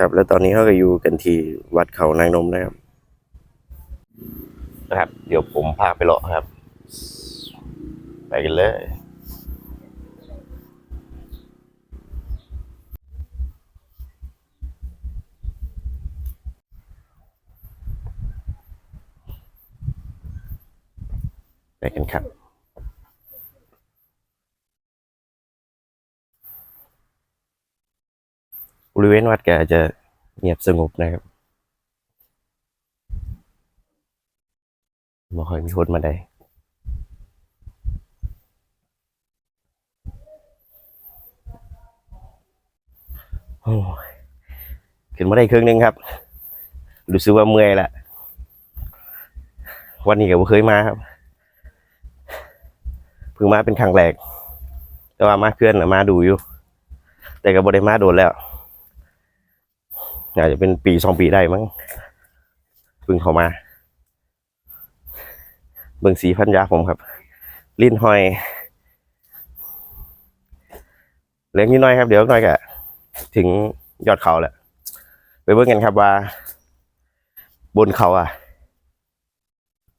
ครับ แล้วตอนนี้เขาก็อยู่กันที่วัดเขานางนมนะครับ นะครับ เดี๋ยวผมพาไปเลาะครับ ไปกันเลย ไปกันครับ ริเวณวัดก็อาจจะเงียบสงบนะครับบ่ค่อยมีคนมาได้โอ้ยขึ้นมาได้ครึ่งหนึงครับ รู้สึกว่าเมื่อยละวันนี้ก็บ่เคยมาครับ เพิ่งมาเป็นครั้งแรก แต่ว่ามาเคลื่อนมาดูอยู่ แต่ก็บ่ได้มาโดนแล้ว อาจจะเป็นปีสองปีได้มั้งเพิ่งเข้ามา เบิ่งสีพันยาผมครับ ลิ้นหอยเหลืองนิดหน่อยครับ เดี๋ยวหน่อยก็ถึงยอดเขาแหละไปเบิ่งกันครับว่า บนเขาอะ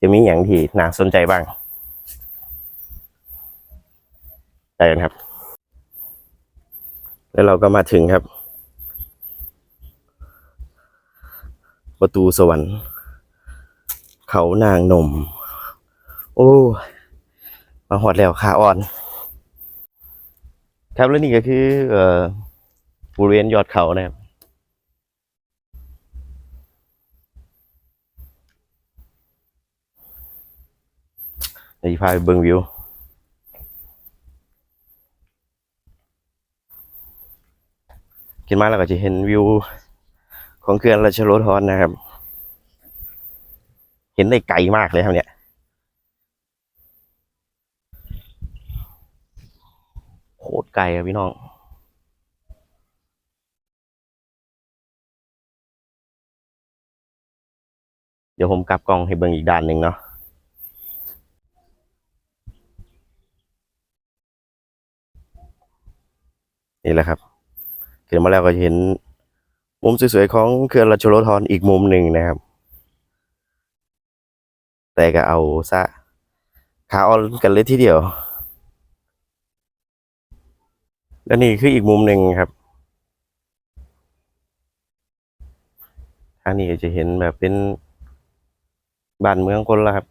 จะมีอย่างที่น่าสนใจบ้างไปกันครับ แล้วเราก็มาถึงครับ ประตูสวรรค์ เขานางนม โอ้มาหอดแล้วขาอ่อน ครับแล้วนี่ก็คือเอ่อบริเวณยอดเขานะครับเดี๋ยวจะพาไปเบิงวิวขึ้นมาแล้วก็จะเห็นวิว ของเขื่อนราชโรธรนะครับ เห็นได้ไกลมากเลยครับเนี่ยโคตรไกลครับพี่น้องเดี๋ยวผมกลับกล้องให้เบิ่งอีกด้านหนึ่งเนาะนี่แหละครับขึ้นมาแล้วก็จะเห็น มุมสวยๆของเขื่อนราชโรธรอีกมุมหนึ่งนะครับ แต่ก็เอาซะขาอ่อนกันเลยทีเดียว และนี่คืออีกมุมหนึ่งครับทางนี้ก็จะเห็นแบบเป็นบ้านเมืองคนละครับ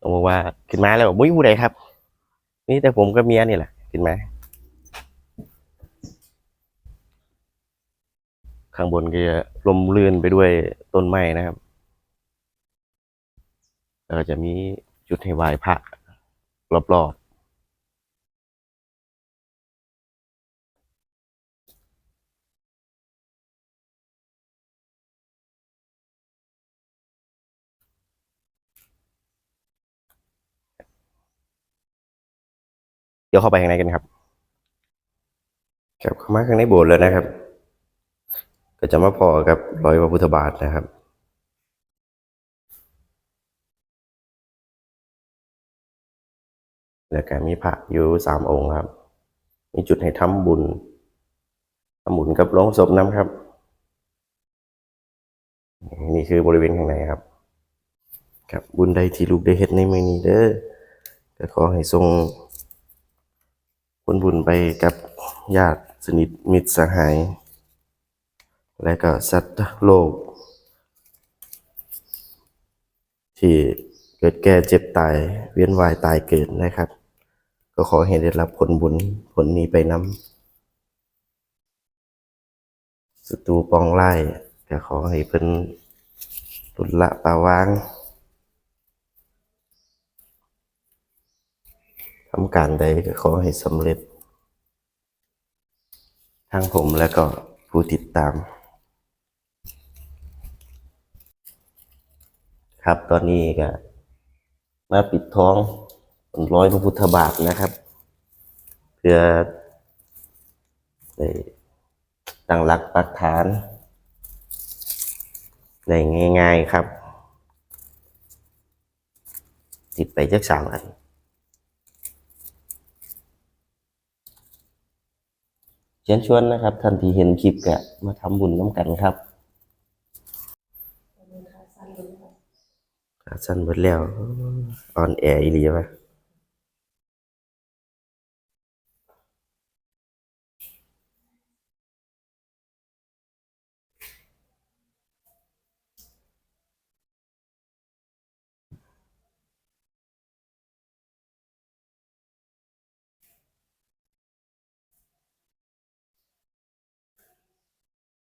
ต้องบอกว่าขึ้นมาแล้วมุ้ยผู้ใดครับ นี่แต่ผมกับเมียนี่แหละขึ้นมา ข้างบนก็จะลมลื่นไปด้วยต้นไม้นะครับ แล้วก็จะมีจุดให้ไหว้พระรอบๆเดี๋ยวเข้าไปข้างในกันครับ ครับเข้ามาข้างในโบสถ์แล้วนะครับ ก็จะมาพอกับรอยพระพุทธบาทนะครับแล้วก็มีพระอยู่สามองค์ครับ มีจุดให้ทำบุญทำบุญกับโลงศพน้ำครับ นี่คือบริเวณข้างในครับ ครับบุญใดที่ลูกได้เฮ็ดในมือนี้เด้อก็ขอให้ทรงผลบุญไปกับญาติสนิทมิตรสหาย และก็สัตว์โลก ที่เกิดแก่เจ็บตายเวียนวายตายเกิดนะครับ ก็ขอให้ได้รับผลบุญผลนี้ไปนำศัตรูปองไล่ก็ขอให้เพิ่นหลุดละปาวางทำการใดก็ขอให้สำเร็จ ทั้งผมและก็ผู้ติดตาม ครับ ตอนนี้ก็มาปิดท้องร้อยพระพุทธบาทนะครับ เพื่อได้ตั้งหลักปักฐานได้ง่าย ๆครับ ติดไปจักสามอันเชิญชวนนะครับท่านที่เห็นคลิปกะมาทำบุญน้ำกันครับขา สั้นหมดแล้วออนแอร์อีหลีป่ะ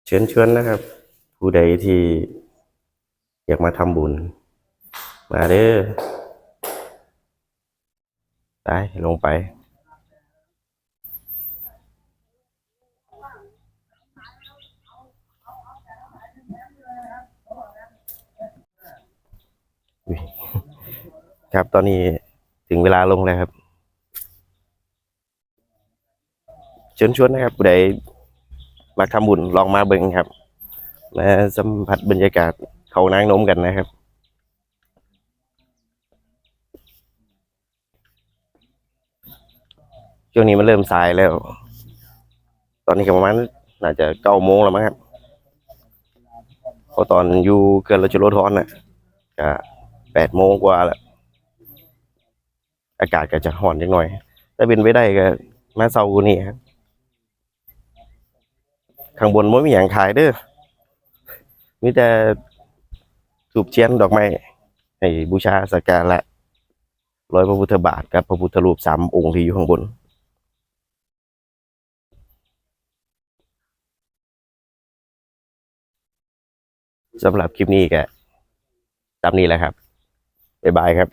เชิญชวนนะครับ ผู้ใดที่อยากมาทำบุญ มาเด้อไปลงไป ครับตอนนี้ถึงเวลาลงแล้วครับชิญชวนนะครับผู้ใดมาทำบุญลองมาเบิ่งครับมาสัมผัสบรรยากาศเขานางนมกันนะครับ ช่วงนี้มันเริ่มสายแล้ว ตอนนี้ก็ประมาณน่าจะเก้าโมงแล้วมั้งครับเพราะตอนอยู่เกินเราชโรทอนน่ะก็แปดโมงกว่าแล้วอากาศก็จะห่อนจังหน่อย ถ้าเป็นไปได้ก็มาเซากูนี่ครับข้างบนไม่มีอย่างขายเด้อมีแต่ถูกเชียนดอกไม้ให้บูชาสักการะร้อยพระพุทธบาทกับพระพุทธรูปสามองค์ที่อยู่ข้างบน สำหรับคลิปนี้ก็ตามนี้แหละครับ บ๊ายบายครับ